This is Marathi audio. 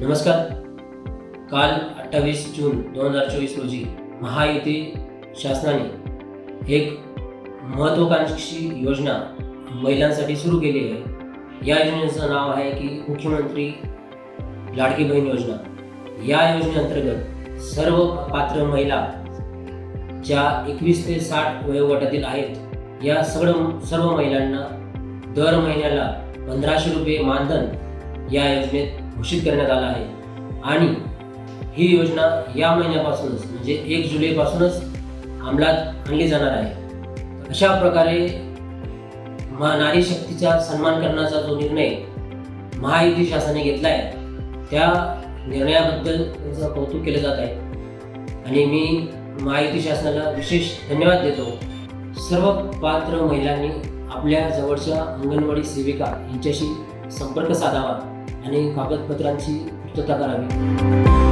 नमस्कार. काल अठ्ठावीस जून दोन हजार चोवीस रोजी महायुती शासनाने एक महत्त्वाकांक्षी योजना महिलांसाठी सुरू केली आहे. या योजनेचं नाव आहे की मुख्यमंत्री लाडकी बहीण योजना. या योजनेअंतर्गत सर्व पात्र महिला ज्या एकवीस ते साठ वयोगटातील आहेत या सगळं सर्व महिलांना दर महिन्याला पंधराशे रुपये मानधन या योजनेत घोषित करण्यात आला आहे. आणि ही योजना या महिन्यापासूनच म्हणजे एक जुलैपासूनच अंमलात आणली जाणार आहे. अशा प्रकारे मा नारी शक्तीचा सन्मान करण्याचा जो निर्णय महायुती शासनाने घेतला आहे त्या निर्णयाबद्दल त्यांचं कौतुक केलं जात आहे. आणि मी महायुती शासनाला विशेष धन्यवाद देतो. सर्व पात्र महिलांनी आपल्या जवळच्या अंगणवाडी सेविका यांच्याशी संपर्क साधावा आणि कागदपत्रांची पूर्तता करावी.